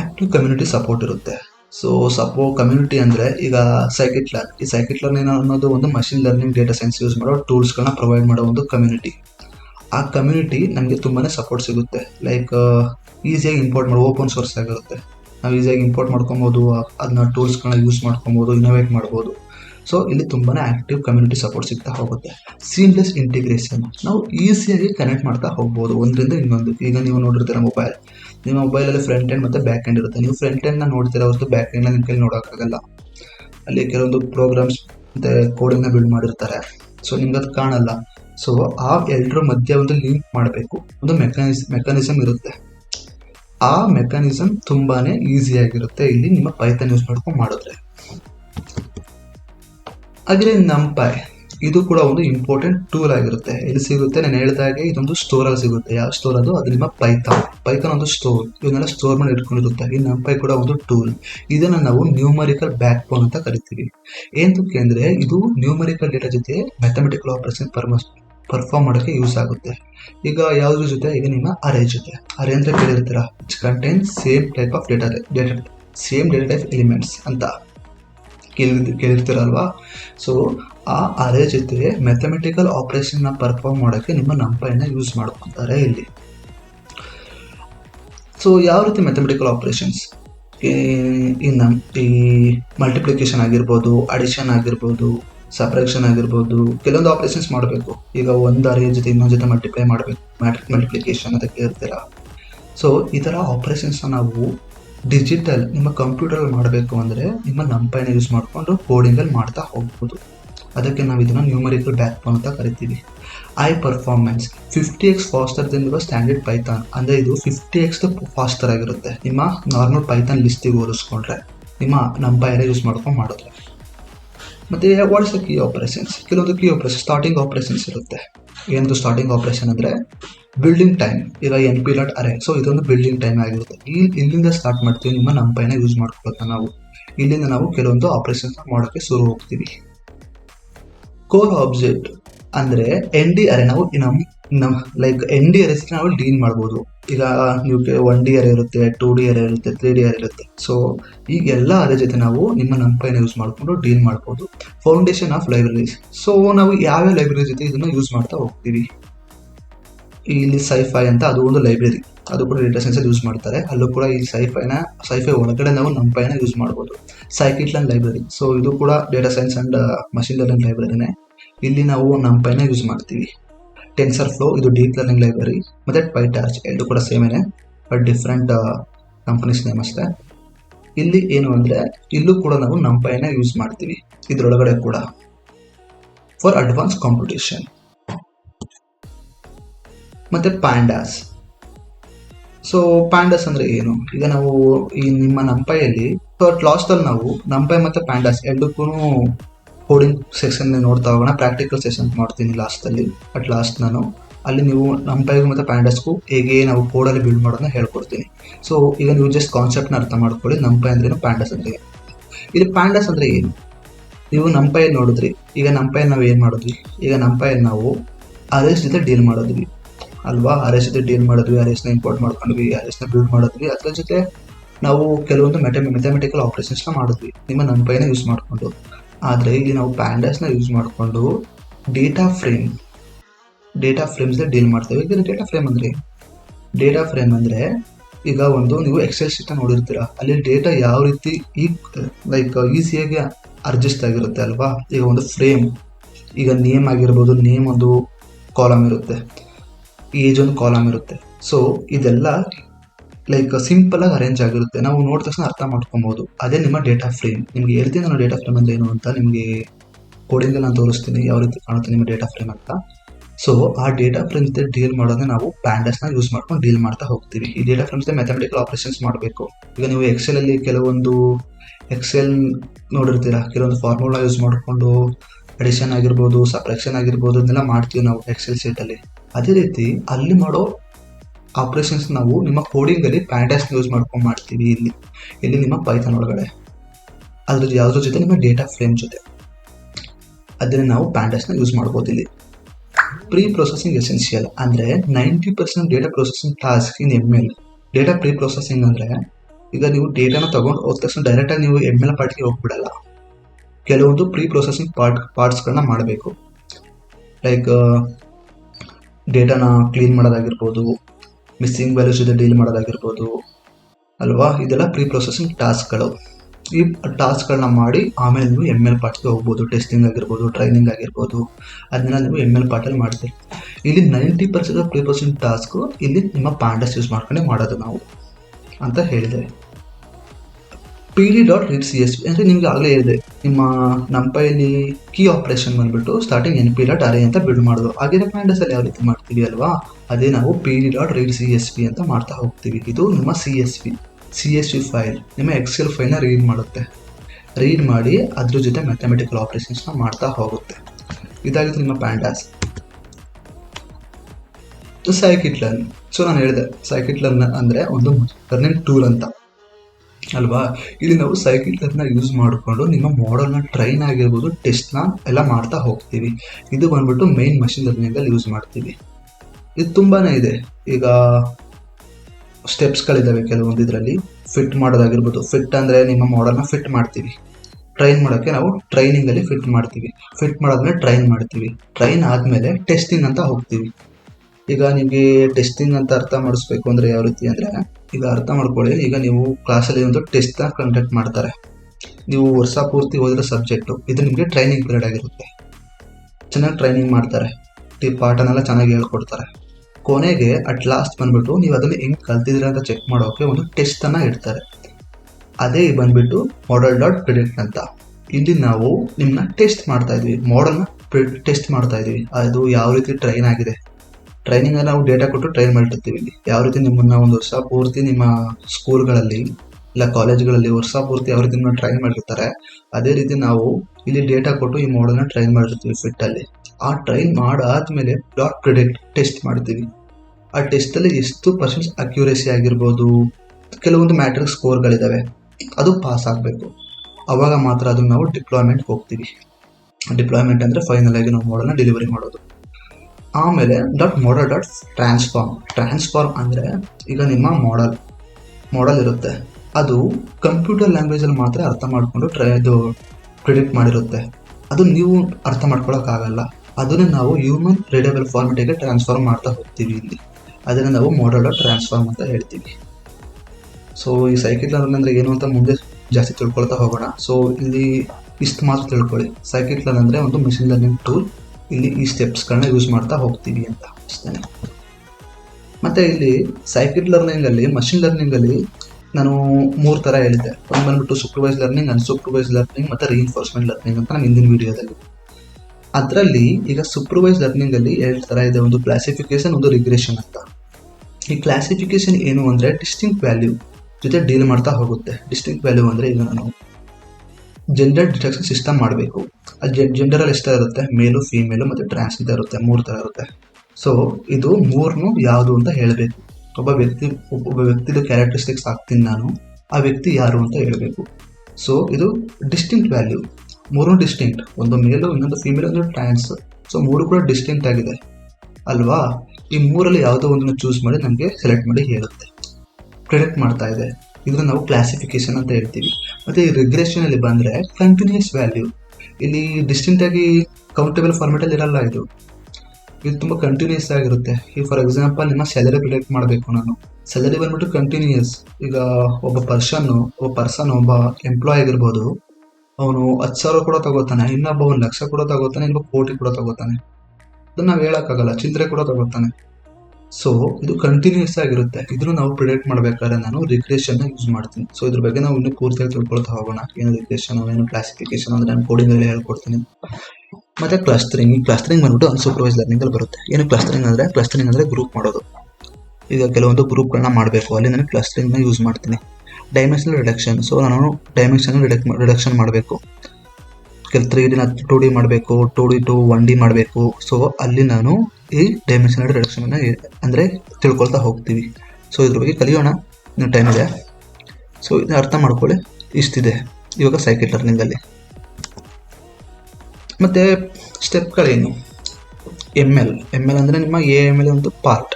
active community support ಇರುತ್ತೆ. ಸೊ ಸಪೋ ಕಮ್ಯುನಿಟಿ ಅಂದರೆ ಈಗ ಸೈಕಿಟ್ಲರ್ ಈ ಸೈಕಿಟ್ಲರ್ ಅನ್ನೋದು ಒಂದು machine learning data science use ಮಾಡೋ ಟೂಲ್ಸ್ಗಳನ್ನ ಪ್ರೊವೈಡ್ ಮಾಡೋ ಒಂದು ಕಮ್ಯುನಿಟಿ ಆ ಕಮ್ಯುನಿಟಿ ನಮಗೆ ತುಂಬಾ ಸಪೋರ್ಟ್ ಸಿಗುತ್ತೆ. ಲೈಕ್ ಈಸಿಯಾಗಿ ಇಂಪೋರ್ಟ್ ಮಾಡೋ ಓಪನ್ ಸೋರ್ಸ್ ಆಗಿರುತ್ತೆ. ನಾವು ಈಸಿಯಾಗಿ ಇಂಪೋರ್ಟ್ ಮಾಡ್ಕೊಬೋದು ಅದನ್ನ ಟೂಲ್ಸ್ಗಳನ್ನ ಯೂಸ್ ಮಾಡ್ಕೊಬೋದು ಇನೋವೇಟ್ ಮಾಡ್ಬೋದು. ಸೊ ಇಲ್ಲಿ ತುಂಬಾ ಆಕ್ಟಿವ್ ಕಮ್ಯುನಿಟಿ ಸಪೋರ್ಟ್ ಸಿಗ್ತಾ ಹೋಗುತ್ತೆ. ಸೀಮ್ಲೆಸ್ ಇಂಟಿಗ್ರೇಷನ್ ನಾವು ಈಸಿಯಾಗಿ ಕನೆಕ್ಟ್ ಮಾಡ್ತಾ ಹೋಗ್ಬೋದು. ಒಂದರಿಂದ ಇನ್ನೊಂದು. ಈಗ ನೀವು ನೋಡಿರ್ತೀರ ಮೊಬೈಲ್ ನಿಮ್ಮ ಮೊಬೈಲಲ್ಲಿ ಫ್ರಂಟ್ ಎಂಡ್ ಮತ್ತು ಬ್ಯಾಕ್ ಎಂಡ್ ಇರುತ್ತೆ. ನೀವು ಫ್ರಂಟ್ ಎಂಡ್ನ ನೋಡ್ತೀರ ಹೊರತು ಬ್ಯಾಕ್ ಹ್ಯಾಂಡ್ನ ನಿಮ್ಮ ಕೈಲಿ ನೋಡೋಕ್ಕಾಗಲ್ಲ. ಅಲ್ಲಿ ಕೆಲವೊಂದು ಪ್ರೋಗ್ರಾಮ್ಸ್ ಮತ್ತು ಕೋಡಿಂಗ್ನ ಬಿಲ್ಡ್ ಮಾಡಿರ್ತಾರೆ. ಸೊ ನಿಮ್ಗೆ ಅದು ಕಾಣಲ್ಲ. ಸೊ ಆ ಎಲ್ಲರ ಮಧ್ಯೆ ಒಂದು ಲಿಂಕ್ ಮಾಡಬೇಕು. ಒಂದು ಮೆಕ್ಯಾನಿಸ್ ಮೆಕ್ಯಾನಿಸಮ್ ಇರುತ್ತೆ. ಆ ಮೆಕ್ಯಾನಿಸಮ್ ತುಂಬಾ ಈಸಿ ಆಗಿರುತ್ತೆ ಇಲ್ಲಿ ನಿಮ್ಮ ಪೈಥನ್ ಯೂಸ್ ಮಾಡ್ಕೊಂಡು ಮಾಡಿದ್ರೆ. ಹಾಗೆ ನಂಪಾಯ್ ಇದು ಕೂಡ ಒಂದು ಇಂಪಾರ್ಟೆಂಟ್ ಟೂಲ್ ಆಗಿರುತ್ತೆ. ಇಲ್ಲಿ ಸಿಗುತ್ತೆ? ನಾನು ಹೇಳಿದ ಹಾಗೆ ಇದೊಂದು ಸ್ಟೋರ್ ಅಲ್ಲಿ ಸಿಗುತ್ತೆ. ಯಾವ ಸ್ಟೋರ್ ಅದು? ಅದು ನಿಮ್ಮ ಪೈಥಾನ್ ಪೈಥಾನ್ ಒಂದು ಸ್ಟೋರ್ ಇವನ್ನೆಲ್ಲ ಸ್ಟೋರ್ ಮಾಡಿ ಇಟ್ಕೊಂಡಿರುತ್ತೆ. ಈ ನಂಪೈ ಕೂಡ ಒಂದು ಟೂಲ್ ಇದನ್ನ ನಾವು ನ್ಯೂಮರಿಕಲ್ ಬ್ಯಾಕ್ ಬೋನ್ ಅಂತ ಕರಿತೀವಿ. ಏನಕ್ಕೆ ಅಂದರೆ ಇದು ನ್ಯೂಮರಿಕಲ್ ಡೇಟಾ ಜೊತೆ ಮ್ಯಾಥಮೆಟಿಕಲ್ ಆಪರೇಷನ್ ಪರ್ಮಸ್ ಪರ್ಫಾರ್ಮ್ ಮಾಡೋಕ್ಕೆ ಯೂಸ್ ಆಗುತ್ತೆ. ಈಗ ಯಾವುದ್ರ ಜೊತೆ? ಈಗ ನಿಮ್ಮ ಅರೇ ಜೊತೆ. ಅರೇ ಅಂತ ಕೇಳಿರ್ತೀರ? Contain same type of data data same data type elements ಅಂತ. ಕೇಳಿ ಕೇಳಿರ್ತೀರಲ್ವಾ? ಸೊ ಆ ಅರೇ ಜೊತೆ ಮ್ಯಾಥಮೆಟಿಕಲ್ ಆಪರೇಷನ್ನ ಪರ್ಫಾರ್ಮ್ ಮಾಡೋಕ್ಕೆ ನಿಮ್ಮ ನಂಪೈನ ಯೂಸ್ ಮಾಡ್ಕೊತಾರೆ ಇಲ್ಲಿ. ಸೊ ಯಾವ ರೀತಿ ಮ್ಯಾಥಮೆಟಿಕಲ್ ಆಪರೇಷನ್ಸ್ ಈ ನಮ್ ಈ ಮಲ್ಟಿಪ್ಲಿಕೇಶನ್ ಆಗಿರ್ಬೋದು ಅಡಿಷನ್ ಆಗಿರ್ಬೋದು ಸಪ್ರೇಷನ್ ಆಗಿರ್ಬೋದು, ಕೆಲವೊಂದು ಆಪರೇಷನ್ಸ್ ಮಾಡಬೇಕು. ಈಗ ಒಂದು ಅರೆಯ ಜೊತೆ ಇನ್ನೊಂದು ಜೊತೆ ಮಲ್ಟಿಪ್ಲೈ ಮಾಡಬೇಕು. ಮ್ಯಾಟ್ರಿಕ್ ಮಲ್ಟಿಪ್ಲಿಕೇಶನ್ ಅದಕ್ಕೆ ಇರ್ತೀರ ಸೊ ಈ ಥರ ಆಪರೇಷನ್ಸ್ನ ನಾವು ಡಿಜಿಟಲ್ ನಿಮ್ಮ ಕಂಪ್ಯೂಟರಲ್ಲಿ ಮಾಡಬೇಕು ಅಂದರೆ ನಿಮ್ಮ ನಂಪೈನ ಯೂಸ್ ಮಾಡಿಕೊಂಡು ಕೋಡಿಂಗಲ್ಲಿ ಮಾಡ್ತಾ ಹೋಗ್ಬೋದು. ಅದಕ್ಕೆ ನಾವು ಇದನ್ನು ನ್ಯೂಮರಿಕಲ್ ಬ್ಯಾಕ್ ಬೋನ್ ಅಂತ ಕರಿತೀವಿ. I performance fifty X faster than standard Python ಅಂದರೆ ಇದು ಫಿಫ್ಟಿ ಎಕ್ಸ್ ಫಾಸ್ಟರ್ ಆಗಿರುತ್ತೆ. ನಿಮ್ಮ ನಾರ್ಮಲ್ ಪೈಥಾನ್ ಲಿಸ್ಟಿಗೆ ಹೋಲಿಸ್ಕೊಂಡ್ರೆ ನಿಮ್ಮ ನಂಪೈನ ಯೂಸ್ ಮಾಡ್ಕೊಂಡು ಮಾಡಿದ್ರೆ ಮತ್ತೆ ವಾಟ್ಸ್ ಕೀ ಆಪರೇಷನ್ಸ್ ಕೆಲವೊಂದು ಕೀ ಆಪರೇಷನ್ ಸ್ಟಾರ್ಟಿಂಗ್ ಆಪರೇಷನ್ಸ್ ಇರುತ್ತೆ. ಏನಂತ ಸ್ಟಾರ್ಟಿಂಗ್ ಆಪರೇಷನ್ ಅಂದರೆ ಬಿಲ್ಡಿಂಗ್ ಟೈಮ್ ಈಗ N P dot array. So ಇದೊಂದು ಬಿಲ್ಡಿಂಗ್ ಟೈಮ್ ಆಗಿರುತ್ತೆ. ಈ ಇಲ್ಲಿಂದ ಸ್ಟಾರ್ಟ್ ಮಾಡ್ತೀವಿ, ನಿಮ್ಮ ನಂಪೈನ ಯೂಸ್ ಮಾಡ್ಕೊಳ್ತಾ ನಾವು. ಇಲ್ಲಿಂದ ನಾವು ಕೆಲವೊಂದು ಆಪರೇಷನ್ಸ್ ಮಾಡೋಕ್ಕೆ ಶುರು ಹೋಗ್ತೀವಿ. ಕೋರ್ ಆಬ್ಜೆಕ್ಟ್ ಅಂದ್ರೆ ಎನ್ ಡಿ ಅರೆ ನಾವು ನಮ್ ನಮ್ ಲೈಕ್ ಎನ್ ಡಿ ಅರೆ ನಾವು ಡೀನ್ ಮಾಡ್ಬೋದು. ಈಗ ನೀವು ಒನ್ ಡಿ ಅರೆ ಇರುತ್ತೆ ಟೂ ಡಿ ಅರೆ ಇರುತ್ತೆ ತ್ರೀ ಡಿ ಅರೆ ಇರುತ್ತೆ. ಸೊ ಈಗ ಎಲ್ಲ ಅರೆ ಜೊತೆ ನಾವು ನಿಮ್ಮ ನಂಪೈನ ಯೂಸ್ ಮಾಡಿಕೊಂಡು ಡೀಲ್ ಮಾಡ್ಬೋದು. ಫೌಂಡೇಶನ್ ಆಫ್ ಲೈಬ್ರರೀಸ್ ಸೊ ನಾವು ಯಾವ್ಯಾವ ಲೈಬ್ರರಿ ಜೊತೆ ಇದನ್ನ ಯೂಸ್ ಮಾಡ್ತಾ ಹೋಗ್ತೀವಿ? ಇಲ್ಲಿ ಸೈಫೈ ಅಂತ ಅದು ಒಂದು ಲೈಬ್ರರಿ ಅದು ಕೂಡ ಡೇಟಾ ಸೈನ್ಸ್ ಯೂಸ್ ಮಾಡ್ತಾರೆ. ಅಲ್ಲೂ ಕೂಡ ಈ ಸೈಫೈನ ಸೈಫೈ ಒಳಗಡೆ ನಾವು ನಂಪೈನ ಯೂಸ್ ಮಾಡ್ಬೋದು. ಸೈಕಿಟ್ಲನ್ ಲೈಬ್ರರಿ ಸೊ ಇದು ಕೂಡ data science and machine learning ಲೈಬ್ರರಿನೇ ಇಲ್ಲಿ ನಾವು ನಂಪೈನ ಯೂಸ್ ಮಾಡ್ತೀವಿ. ಟೆನ್ಸರ್ ಫ್ಲೋ ಇದು ಡೀಪ್ ಲರ್ನಿಂಗ್ ಲೈಬ್ರರಿ ಮತ್ತೆ ಪೈಟಾರ್ಚ್ ಎರಡು ಕೂಡ ಸೇಮೇನೆ ಬಟ್ ಡಿಫ್ರೆಂಟ್ ಕಂಪನೀಸ್ ನೇಮ್ ಅಷ್ಟೇ. ಇಲ್ಲಿ ಏನು ಅಂದ್ರೆ, ಇಲ್ಲೂ ಕೂಡ ನಾವು ನಂಪೈನ ಯೂಸ್ ಮಾಡ್ತೀವಿ. ಇದರೊಳಗಡೆ ಕೂಡ. ಫಾರ್ ಅಡ್ವಾನ್ಸ್ ಕಾಂಪಿಟೇಷನ್ ಮತ್ತೆ ಪ್ಯಾಂಡಾಸ್ ಸೊ ಪ್ಯಾಂಡಾಸ್ ಅಂದ್ರೆ ಏನು? ಈಗ ನಾವು ಈ ನಿಮ್ಮ ನಂಪೈಯಲ್ಲಿ ಅಟ್ ಲಾಸ್ಟ್ ಅಲ್ಲಿ ನಾವು ನಂಪೈ ಮತ್ತೆ ಪ್ಯಾಂಡಾಸ್ ಎರಡಕ್ಕೂ ಕೋಡಿಂಗ್ ಸೆಕ್ಷನ್ ನೋಡ್ತಾ ಹೋಗೋಣ. ಪ್ರಾಕ್ಟಿಕಲ್ ಸೆಷನ್ ಮಾಡ್ತೀನಿ ಲಾಸ್ಟ್ ಅಲ್ಲಿ. ಅಟ್ ಲಾಸ್ಟ್ ನಾನು ಅಲ್ಲಿ ನೀವು ನಂಪೈಗೂ ಮತ್ತೆ ಪ್ಯಾಂಡಾಸ್ಗೂ ಹೇಗೆ ನಾವು ಕೋಡಲ್ಲಿ ಬಿಲ್ಡ್ ಮಾಡೋದನ್ನ ಹೇಳ್ಕೊಡ್ತೀನಿ. ಸೊ ಈಗ ನೀವು ಜಸ್ಟ್ ಕಾನ್ಸೆಪ್ಟ್ನ ಅರ್ಥ ಮಾಡ್ಕೊಳ್ಳಿ. ನಂಪೈ ಅಂದ್ರೇನು ಪ್ಯಾಂಡಾಸ್ ಅಂದ್ರೆ ಇದು ಪ್ಯಾಂಡಾಸ್ ಅಂದ್ರೆ ಏನು? ನೀವು ನಂಪೈಯಲ್ಲಿ ನೋಡಿದ್ರಿ. ಈಗ ನಂಪೈಯಲ್ಲಿ ನಾವು ಏನು ಮಾಡಿದ್ವಿ? ಈಗ ನಂಪೈಯಲ್ಲಿ ನಾವು ಅರೇಸ್ ಜೊತೆ ಡೀಲ್ ಮಾಡಿದ್ವಿ. ಅಲ್ವಾ? ಆರ್ ಎಸ್ ಜೊತೆ ಡೀಲ್ ಮಾಡಿದ್ವಿ ನ ಇಂಪೋರ್ಟ್ ಮಾಡ್ಕೊಂಡ್ವಿ ಅರೇಸ್ನ ಬಿಲ್ಡ್ ಮಾಡಿದ್ವಿ. ಅದ್ರ ಜೊತೆ ನಾವು ಕೆಲವೊಂದು ಮೆಟ ಮೆಥಮೆಟಿಕಲ್ನ ಮಾಡಿದ್ವಿ, ನಿಮ್ಮ ನಂಪೈನ ಯೂಸ್ ಮಾಡಿಕೊಂಡು. ಆದರೆ ಇಲ್ಲಿ ನಾವು ಪ್ಯಾಂಡಾಸ್ನ ಯೂಸ್ ಮಾಡಿಕೊಂಡು data frame data frames deal ಮಾಡ್ತೇವೆ. ಈಗ ಡೇಟಾ ಫ್ರೇಮ್ ಅಂದರೆ ಡೇಟಾ ಫ್ರೇಮ್ ಅಂದರೆ ಈಗ ಒಂದು ನೀವು ಎಕ್ಸೆಲ್ ಶೀಟ್ ನೋಡಿರ್ತೀರ? ಅಲ್ಲಿ ಡೇಟಾ ಯಾವ ರೀತಿ ಈ ಲೈಕ್ ಈಸಿಯಾಗಿ ಅಡ್ಜಸ್ಟ್ ಆಗಿರುತ್ತೆ ಅಲ್ವಾ? ಈಗ ಒಂದು ಫ್ರೇಮ್ ಈಗ ನೇಮ್ ಆಗಿರ್ಬೋದು ನೇಮ್ ಒಂದು ಕಾಲಮ್ ಇರುತ್ತೆ. ಏಜ್ ಒಂದು ಕಾಲಮ್ ಇರುತ್ತೆ. ಸೊ ಇದೆಲ್ಲ ಲೈಕ್ ಸಿಂಪಲ್ ಆಗಿ ಅರೇಂಜ್ ಆಗಿರುತ್ತೆ. ನಾವು ನೋಡಿದ ತಕ್ಷಣ ಅರ್ಥ ಮಾಡ್ಕೊಬೋದು. ಅದೇ ನಿಮ್ಮ ಡೇಟಾ ಫ್ರೇಮ್ ನಿಮ್ಗೆ ಹೇಳ್ತೀನಿ ನಾನು ಡೇಟಾ ಫ್ರೇಮ್ ಅಂದ್ರೆ ಏನು ಅಂತ ನಿಮಗೆ ಕೋಡಿಂಗ್ ನಾನು ತೋರಿಸ್ತೀನಿ. ಯಾವ ರೀತಿ ಕಾಣುತ್ತೆ ನಿಮ್ಮ ಡೇಟಾ ಫ್ರೇಮ್ ಅಂತ. ಸೊ ಆ ಡೇಟಾ ಫ್ರೇಮ್ ಜೊತೆ ಡೀಲ್ ಮಾಡೋದನ್ನ ನಾವು ಪ್ಯಾಂಡಸ್ನ ಯೂಸ್ ಮಾಡ್ಕೊಂಡು ಡೀಲ್ ಮಾಡ್ತಾ ಹೋಗ್ತೀವಿ. ಈ ಡೇಟಾ ಫ್ರೇಮ್ ಜೊತೆ ಮೆಥಮೆಟಿಕಲ್ ಆಪರೇಷನ್ಸ್ ಮಾಡಬೇಕು. ಈಗ ನೀವು ಎಕ್ಸೆಲ್ ಅಲ್ಲಿ ಕೆಲವೊಂದು ಎಕ್ಸೆಲ್ ನೋಡಿರ್ತೀರಾ? ಕೆಲವೊಂದು ಫಾರ್ಮುಲಾ ಯೂಸ್ ಮಾಡಿಕೊಂಡು ಅಡಿಷನ್ ಆಗಿರ್ಬೋದು ಸಪ್ರೆಕ್ಷನ್ ಆಗಿರ್ಬೋದು, ಅದನ್ನೆಲ್ಲ ಮಾಡ್ತೀವಿ ನಾವು ಎಕ್ಸೆಲ್ ಶೀಟಲ್ಲಿ ಅದೇ ರೀತಿ ಅಲ್ಲಿ ಮಾಡೋ ಆಪರೇಷನ್ಸ್ ನಾವು ನಿಮ್ಮ ಕೋಡಿಂಗ್ ಅಲ್ಲಿ ಪ್ಯಾಂಡಾಸ್ ಯೂಸ್ ಮಾಡ್ಕೊಂಡು ಮಾಡ್ತೀವಿ ಇಲ್ಲಿ. ಇಲ್ಲಿ ನಿಮ್ಮ ಪೈಥಾನ್ ಒಳಗಡೆ. ಅದ್ರ ಯಾವುದ್ರ ಜೊತೆ ನಿಮ್ಮ ಡೇಟಾ ಫ್ರೇಮ್ ಜೊತೆ. ಅದನ್ನ ನಾವು ಪ್ಯಾಂಡಾಸ್ನ ಯೂಸ್ ಮಾಡ್ಬೋದು ಇಲ್ಲಿ. ಪ್ರೀ ಪ್ರೊಸೆಸಿಂಗ್ ಎಸೆನ್ಷಿಯಲ್ ಅಂದ್ರೆ ninety percent data processing task in M L data preprocessing ಅಂದ್ರೆ ಈಗ ನೀವು ಡೇಟಾನ ತಗೊಂಡು ಹೋದ ತಕ್ಷಣ ಡೈರೆಕ್ಟಾಗಿ ನೀವು ಎಂ ಎಲ್ ಪಾರ್ಟ್ಗೆ ಹೋಗ್ಬಿಡಲ್ಲ. ಕೆಲವೊಂದು ಪ್ರೀ ಪ್ರೊಸೆಸಿಂಗ್ ಪಾರ್ಟ್ ಪಾರ್ಟ್ಸ್ಗಳನ್ನ ಮಾಡಬೇಕು. ಲೈಕ್ ಡೇಟಾನ ಕ್ಲೀನ್ ಮಾಡೋದಾಗಿರ್ಬೋದು, ಮಿಸ್ಸಿಂಗ್ ವ್ಯಾಲ್ಯೂಸ್ ಜೊತೆ ಡೀಲ್ ಮಾಡೋದಾಗಿರ್ಬೋದು, ಅಲ್ವಾ? ಇದೆಲ್ಲ ಪ್ರೀ ಪ್ರೊಸೆಸಿಂಗ್ ಟಾಸ್ಕ್ಗಳು. ಈ ಟಾಸ್ಕ್ಗಳನ್ನ ಮಾಡಿ ಆಮೇಲೆ ನೀವು ಎಂ ಎಲ್ ಪಾರ್ಟ್ಗೆ ಹೋಗ್ಬೋದು, ಟೆಸ್ಟಿಂಗ್ ಆಗಿರ್ಬೋದು, ಟ್ರೈನಿಂಗ್ ಆಗಿರ್ಬೋದು, ಅದನ್ನೆಲ್ಲ ನೀವು ಎಂ ಎಲ್ ಪಾರ್ಟಲ್ಲಿ ಮಾಡ್ತೀರಿ. ಇಲ್ಲಿ ninety percent preprocessing task ಇಲ್ಲಿ ನಿಮ್ಮ ಪ್ಯಾಂಡಸ್ ಯೂಸ್ ಮಾಡ್ಕೊಂಡೇ ಮಾಡೋದು ನಾವು ಅಂತ ಹೇಳಿದೆ P D dot read C S V ಅಂದರೆ ನಿಮ್ಗೆ ಆಗಲೇ ಇದೆ ನಿಮ್ಮ ನಂಪೈಲಿ ಕೀ ಆಪರೇಷನ್ ಬಂದ್ಬಿಟ್ಟು starting N P dot array ಅಂತ ಬಿಲ್ಡ್ ಮಾಡೋದು. ಹಾಗೆ ಅಲ್ಲಿ ಯಾವ ರೀತಿ ಮಾಡ್ತೀವಿ ಅಲ್ವಾ? ಅದೇ ನಾವು P D dot read C S V ಅಂತ ಮಾಡ್ತಾ ಹೋಗ್ತೀವಿ. ಇದು ನಿಮ್ಮ C S V C S V file ನಿಮ್ಮ ಎಕ್ಸೆಲ್ ಫೈಲ್ನ ರೀಡ್ ಮಾಡುತ್ತೆ. ರೀಡ್ ಮಾಡಿ ಅದ್ರ ಜೊತೆ ಮ್ಯಾಥಮೆಟಿಕಲ್ ಆಪರೇಷನ್ಸ್ನ ಮಾಡ್ತಾ ಹೋಗುತ್ತೆ. ಇದಾಗಿತ್ತು ನಿಮ್ಮ ಪ್ಯಾಂಡಾಸ್ ಸೈಕಿಟ್ ಲರ್ನ್ ಸೊ ನಾನು ಹೇಳಿದೆ ಸೈಕಿಟ್ ಲರ್ನ್ ಅಂದರೆ ಒಂದು ಲರ್ನಿಂಗ್ ಟೂಲ್ ಅಂತ. ಅಲ್ವಾ? ಇಲ್ಲಿ ನಾವು ಸೈಕಲ್ ಲರ್ನ ಯೂಸ್ ಮಾಡಿಕೊಂಡು ನಿಮ್ಮ ಮಾಡಲ್ನ ಟ್ರೈನ್ ಆಗಿರ್ಬೋದು ಟೆಸ್ಟ್ನ ಎಲ್ಲ ಮಾಡ್ತಾ ಹೋಗ್ತೀವಿ. ಇದು ಬಂದ್ಬಿಟ್ಟು ಮೈನ್ ಮಷಿನ್ ಲರ್ನಿಂಗಲ್ಲಿ ಯೂಸ್ ಮಾಡ್ತೀವಿ. ಇದು ತುಂಬಾ ಇದೆ. ಈಗ ಸ್ಟೆಪ್ಸ್ಗಳಿದ್ದಾವೆ ಕೆಲವೊಂದು ಇದರಲ್ಲಿ ಫಿಟ್ ಮಾಡೋದಾಗಿರ್ಬೋದು. ಫಿಟ್ ಅಂದರೆ ನಿಮ್ಮ ಮಾಡಲ್ನ ಫಿಟ್ ಮಾಡ್ತೀವಿ. ಟ್ರೈನ್ ಮಾಡೋಕ್ಕೆ ನಾವು ಟ್ರೈನಿಂಗಲ್ಲಿ ಫಿಟ್ ಮಾಡ್ತೀವಿ. ಫಿಟ್ ಮಾಡಾದ್ಮೇಲೆ ಟ್ರೈನ್ ಮಾಡ್ತೀವಿ. ಟ್ರೈನ್ ಆದಮೇಲೆ ಟೆಸ್ಟಿಂಗ್ ಅಂತ ಹೋಗ್ತೀವಿ. ಈಗ ನಿಮಗೆ ಟೆಸ್ಟಿಂಗ್ ಅಂತ ಅರ್ಥ ಮಾಡಿಸ್ಬೇಕು ಅಂದರೆ ಯಾವ ರೀತಿ ಅಂದರೆ ಈಗ ಅರ್ಥ ಮಾಡ್ಕೊಳ್ಳಿ, ಈಗ ನೀವು ಕ್ಲಾಸಲ್ಲಿ ಒಂದು ಟೆಸ್ಟ್ನ ಕಂಡಕ್ಟ್ ಮಾಡ್ತಾರೆ. ನೀವು ವರ್ಷ ಪೂರ್ತಿ ಓದಿರೋ ಸಬ್ಜೆಕ್ಟು ಇದು ನಿಮಗೆ ಟ್ರೈನಿಂಗ್ ಪೀರಿಯಡ್ ಆಗಿರುತ್ತೆ. ಚೆನ್ನಾಗಿ ಟ್ರೈನಿಂಗ್ ಮಾಡ್ತಾರೆ. ಟಿ ಪಾಠನೆಲ್ಲ ಚೆನ್ನಾಗಿ ಹೇಳ್ಕೊಡ್ತಾರೆ. ಕೊನೆಗೆ ಅಟ್ ಲಾಸ್ಟ್ ಬಂದ್ಬಿಟ್ಟು ನೀವು ಅದನ್ನು ಹೆಂಗೆ ಕಲ್ತಿದ್ರಿ ಅಂತ ಚೆಕ್ ಮಾಡೋಕೆ ಒಂದು ಟೆಸ್ಟನ್ನು ಇಡ್ತಾರೆ. ಅದೇ ಬಂದ್ಬಿಟ್ಟು ಮಾಡಲ್ ಡಾಟ್ ಪ್ರಿಡಿಕ್ಟ್ ಅಂತ. ಇಲ್ಲಿ ನಾವು ನಿಮ್ಮನ್ನ ಟೆಸ್ಟ್ ಮಾಡ್ತಾ ಇದ್ವಿ. ಮಾಡೆಲ್ನ ಟೆಸ್ಟ್ ಮಾಡ್ತಾ ಇದ್ವಿ. ಅದು ಯಾವ ರೀತಿ ಟ್ರೈನ್ ಆಗಿದೆ. ಟ್ರೈನಿಂಗ್ ನಾವು ಡೇಟಾ ಕೊಟ್ಟು ಟ್ರೈನ್ ಮಾಡಿರ್ತೀವಿ ಇಲ್ಲಿ. ಯಾವ ರೀತಿ ನಿಮ್ಮನ್ನ ಒಂದು ವರ್ಷ ಪೂರ್ತಿ ನಿಮ್ಮ ಸ್ಕೂಲ್ಗಳಲ್ಲಿ ಇಲ್ಲ ಕಾಲೇಜ್ಗಳಲ್ಲಿ ವರ್ಷ ಪೂರ್ತಿ ಯಾವ ರೀತಿ ಟ್ರೈನ್ ಮಾಡಿರ್ತಾರೆ, ಅದೇ ರೀತಿ ನಾವು ಇಲ್ಲಿ ಡೇಟಾ ಕೊಟ್ಟು ಈ ಮಾಡಲ್ನ ಟ್ರೈನ್ ಮಾಡಿರ್ತೀವಿ ಫಿಟ್ ಅಲ್ಲಿ. ಆ ಟ್ರೈನ್ ಮಾಡಾದ್ಮೇಲೆ ಡಾಟ್ ಪ್ರಿಡಿಕ್ಟ್ ಟೆಸ್ಟ್ ಮಾಡ್ತೀವಿ. ಆ ಟೆಸ್ಟ್ ಅಲ್ಲಿ ಎಷ್ಟು ಪರ್ಸೆಂಟ್ ಅಕ್ಯುರೇಸಿ ಆಗಿರ್ಬೋದು? ಕೆಲವೊಂದು ಮ್ಯಾಟ್ರಿಕ್ ಸ್ಕೋರ್ಗಳಿದ್ದಾವೆ ಅದು ಪಾಸ್ ಆಗಬೇಕು. ಅವಾಗ ಮಾತ್ರ ಅದನ್ನ ನಾವು ಡಿಪ್ಲಾಯ್ಮೆಂಟ್ ಹೋಗ್ತೀವಿ. ಡಿಪ್ಲಾಯ್ಮೆಂಟ್ ಅಂದ್ರೆ ಫೈನಲ್ ಆಗಿ ನಾವು ಮಾಡಲ್ನ ಡೆಲಿವರಿ ಮಾಡೋದು. ಆಮೇಲೆ dot model dot transform transform ಅಂದರೆ ಈಗ ನಿಮ್ಮ ಮಾಡಲ್ ಮಾಡಲ್ ಇರುತ್ತೆ. ಅದು ಕಂಪ್ಯೂಟರ್ ಲ್ಯಾಂಗ್ವೇಜಲ್ಲಿ ಮಾತ್ರ ಅರ್ಥ ಮಾಡಿಕೊಂಡು ಟ್ರೈ ಇದು ಪ್ರಿಡಿಕ್ಟ್ ಮಾಡಿರುತ್ತೆ. ಅದು ನೀವು ಅರ್ಥ ಮಾಡ್ಕೊಳಕ್ಕಾಗಲ್ಲ ಅದನ್ನು ನಾವು ಹ್ಯೂಮನ್ ರೀಡೇಬಲ್ ಫಾರ್ಮೆಟಿಗೆ ಟ್ರಾನ್ಸ್ಫಾರ್ಮ್ ಮಾಡ್ತಾ ಹೋಗ್ತೀವಿ ಇಲ್ಲಿ. ಅದನ್ನು ನಾವು ಮಾಡಲ್ ಡಾಟ್ ಟ್ರಾನ್ಸ್ಫಾರ್ಮ್ ಅಂತ ಹೇಳ್ತೀವಿ. ಸೊ ಈ ಸೈಕಿಟ್ ಲರ್ನ್ ಅಂದರೆ ಏನು ಅಂತ ಮುಂದೆ ಜಾಸ್ತಿ ತಿಳ್ಕೊಳ್ತಾ ಹೋಗೋಣ. ಸೊ ಇಲ್ಲಿ ಇಷ್ಟು ಮಾತ್ರ ತಿಳ್ಕೊಳ್ಳಿ. ಸೈಕಿಟ್ ಲರ್ನ್ ಅಂದರೆ ಒಂದು ಮಿಷಿನ್ ಲರ್ನಿಂಗ್ ಟೂಲ್ ಇಲ್ಲಿ ಈ ಸ್ಟೆಪ್ಸ್ಗಳನ್ನ ಯೂಸ್ ಮಾಡ್ತಾ ಹೋಗ್ತೀವಿ ಅಂತ ಅಷ್ಟೇ ಮತ್ತೆ ಇಲ್ಲಿ ಸೈಕಿಟ್ ಲರ್ನಿಂಗ್ ಅಲ್ಲಿ ಮಷಿನ್ ಲರ್ನಿಂಗ್ ಅಲ್ಲಿ ನಾನು ಮೂರು ತರ ಹೇಳಿದ್ದೆ. ಒಂದು ಬಂದ್ಬಿಟ್ಟು ಸೂಪರ್ವೈಸ್ ಲರ್ನಿಂಗ್ ಅನ್ಸೂಪರ್ವೈಸ್ ಲರ್ನಿಂಗ್ ಮತ್ತೆ ರೀಇನ್ಫೋರ್ಸ್ಮೆಂಟ್ ಲರ್ನಿಂಗ್ ಅಂತ ನಾನು ಹಿಂದಿನ ವಿಡಿಯೋದಲ್ಲಿ ಅದರಲ್ಲಿ ಈಗ ಸೂಪರ್ವೈಸ್ ಲರ್ನಿಂಗ್ ಅಲ್ಲಿ ಎರಡು ತರ ಇದೆ. ಒಂದು ಕ್ಲಾಸಿಫಿಕೇಶನ್ ಒಂದು ರಿಗ್ರೆಷನ್ ಅಂತ. ಈ ಕ್ಲಾಸಿಫಿಕೇಶನ್ ಏನು ಅಂದ್ರೆ ಡಿಸ್ಟಿಂಕ್ ವ್ಯಾಲ್ಯೂ ಜೊತೆ ಡೀಲ್ ಮಾಡ್ತಾ ಹೋಗುತ್ತೆ. ಡಿಸ್ಟಿಂಕ್ ವ್ಯಾಲ್ಯೂ ಅಂದ್ರೆ ಈಗ ನಾನು ಜೆಂಡರ್ ಡಿಟೆಕ್ಷನ್ ಸಿಸ್ಟಮ್ ಮಾಡಬೇಕು. ಅಲ್ಲಿ ಎಷ್ಟ ಇರುತ್ತೆ? ಮೇಲು ಫೀಮೇಲು ಮತ್ತು ಟ್ರಾನ್ಸ್ ಅಂತ ಇರುತ್ತೆ. ಮೂರು ತರ ಇರುತ್ತೆ. ಸೊ ಇದು ಮೂರನ್ನು ಯಾವುದು ಅಂತ ಹೇಳಬೇಕು. ಒಬ್ಬ ವ್ಯಕ್ತಿ, ಒಬ್ಬ ವ್ಯಕ್ತಿದು ಕ್ಯಾರೆಕ್ಟರಿಸ್ಟಿಕ್ಸ್ ಹಾಕ್ತೀನಿ ನಾನು. ಆ ವ್ಯಕ್ತಿ ಯಾರು ಅಂತ ಹೇಳಬೇಕು. ಸೊ ಇದು ಡಿಸ್ಟಿಂಕ್ಟ್ ವ್ಯಾಲ್ಯೂ ಮೂರು ಡಿಸ್ಟಿಂಕ್ಟ್ ಒಂದು ಮೇಲು, ಇನ್ನೊಂದು ಫೀಮೇಲ್ ಒಂದು ಟ್ರಾನ್ಸ್ ಸೊ ಮೂರು ಕೂಡ ಡಿಸ್ಟಿಂಕ್ಟ್ ಆಗಿದೆ. ಅಲ್ವಾ? ಈ ಮೂರಲ್ಲಿ ಯಾವುದೋ ಒಂದನ್ನು ಚೂಸ್ ಮಾಡಿ ನಮಗೆ ಸೆಲೆಕ್ಟ್ ಮಾಡಿ ಹೇಳುತ್ತೆ. ಪ್ರಿಡಿಕ್ಟ್ ಮಾಡ್ತಾ ಇದೆ. ಇದನ್ನ ನಾವು ಕ್ಲಾಸಿಫಿಕೇಶನ್ ಅಂತ ಹೇಳ್ತೀವಿ. ಮತ್ತೆ ರಿಗ್ರೆಷನ್ ಅಲ್ಲಿ ಬಂದ್ರೆ ಕಂಟಿನ್ಯೂಸ್ ವ್ಯಾಲ್ಯೂ ಇಲ್ಲಿ ಡಿಸ್ಟಿಂಟ್ ಆಗಿ ಕೌಂಟೇಬಲ್ ಫಾರ್ಮೆಟ್ ಅಲ್ಲಿ ಇರಲ್ಲ ಇದು. ಇದು ತುಂಬಾ ಕಂಟಿನ್ಯೂಸ್ ಆಗಿರುತ್ತೆ. ಈ ಫಾರ್ ಎಕ್ಸಾಂಪಲ್ ನಿಮ್ಮ ಸ್ಯಾಲರಿ ಪ್ರಿಡಕ್ಟ್ ಮಾಡಬೇಕು ನಾನು. ಸ್ಯಾಲರಿ ಬಂದ್ಬಿಟ್ಟು ಕಂಟಿನ್ಯೂಸ್ ಈಗ ಒಬ್ಬ ಪರ್ಸನ್ ಒಬ್ಬ ಪರ್ಸನ್ ಒಬ್ಬ ಎಂಪ್ಲಾಯ್ ಆಗಿರ್ಬೋದು, ಅವನು ಹತ್ತು ಸಾವಿರ ಕೂಡ ತಗೋತಾನೆ, ಇನ್ನೊಬ್ಬ ಒಂದು ಲಕ್ಷ ಕೂಡ ತಗೋತಾನೆ, ಇನ್ನೊಬ್ಬ ಕೋಟಿ ಕೂಡ ತಗೋತಾನೆ. ಅದನ್ನ ನಾವು ಹೇಳಕ್ಕಾಗಲ್ಲ, ಚಿಂತೆ ಕೂಡ ತಗೋತಾನೆ. ಸೊ ಇದು ಕಂಟಿನ್ಯೂಸ್ ಆಗಿರುತ್ತೆ. ಇದನ್ನು ನಾವು ಪ್ರಿಡಿಕ್ಟ್ ಮಾಡ್ಬೇಕಾದ್ರೆ ನಾನು ರಿಗ್ರೆಷನ್ ಯೂಸ್ ಮಾಡ್ತೀನಿ. ಸೊ ಇದ್ರ ಬಗ್ಗೆ ನಾವು ಇನ್ನೂ ಪೂರ್ತಿಯಾಗಿ ತಿಳ್ಕೊಳ್ತಾ ಹೋಗೋಣ. ಏನು ರಿಗ್ರೆಷನ್ ಏನು ಕ್ಲಾಸಿಫಿಕೇಶನ್ ಅಂದ್ರೆ ನಾನು ಕೋಡಿಂಗ್ ಅಲ್ಲಿ ಹೇಳ್ಕೊಡ್ತೀನಿ. ಮತ್ತೆ ಕ್ಲಸ್ಟರಿಂಗ್ ಈ ಕ್ಲಸ್ಟರಿಂಗ್ ಬಂದ್ಬಿಟ್ಟು ಅನ್ಸೂಪರ್ವೈಸ್ ಲರ್ನಿಂಗ್ ಅಲ್ಲಿ ಬರುತ್ತೆ. ಏನು ಕ್ಲಸ್ಟರಿಂಗ್ ಅಂದ್ರೆ? ಕ್ಲಸ್ಟರಿಂಗ್ ಅಂದ್ರೆ ಗ್ರೂಪ್ ಮಾಡೋದು. ಈಗ ಕೆಲವೊಂದು ಗ್ರೂಪ್ಗಳನ್ನ ಮಾಡಬೇಕು. ಅಲ್ಲಿ ನಾನು ಕ್ಲಸ್ಟರಿಂಗ್ನ ಯೂಸ್ ಮಾಡ್ತೀನಿ. ಡೈಮೆನ್ಷನಲ್ ರಿಡಕ್ಷನ್ ಸೊ ನಾನು ಡೈಮೆನ್ಷನಲ್ ರಿಡಕ್ಷನ್ ಮಾಡಬೇಕು. ಕೆಲ ತ್ರೀ ಡಿನ ಟು ಡಿ ಮಾಡಬೇಕು two D two one D ಮಾಡಬೇಕು. ಸೊ ಅಲ್ಲಿ ನಾನು ಈ ಡೈಮೆನ್ಷನಲ್ ರಿಡಕ್ಷನ್ ಅಂದರೆ ತಿಳ್ಕೊಳ್ತಾ ಹೋಗ್ತೀವಿ. ಸೊ ಇದ್ರ ಬಗ್ಗೆ ಕಲಿಯೋಣ. ಇನ್ನು ಟೈಮ್ ಇದೆ. ಸೊ ಇದು ಅರ್ಥ ಮಾಡ್ಕೊಳ್ಳಿ. ಇಷ್ಟಿದೆ. ಇವಾಗ ಸೈಕಲ್ ಮತ್ತು ಮತ್ತೆ ಸ್ಟೆಪ್ಗಳೇನು ಎಂ ಎಲ್ ಎಂ ಎಲ್ ಅಂದರೆ ನಿಮ್ಮ ಎ ಎಂ ಎಲ್ ಒಂದು ಪಾರ್ಟ್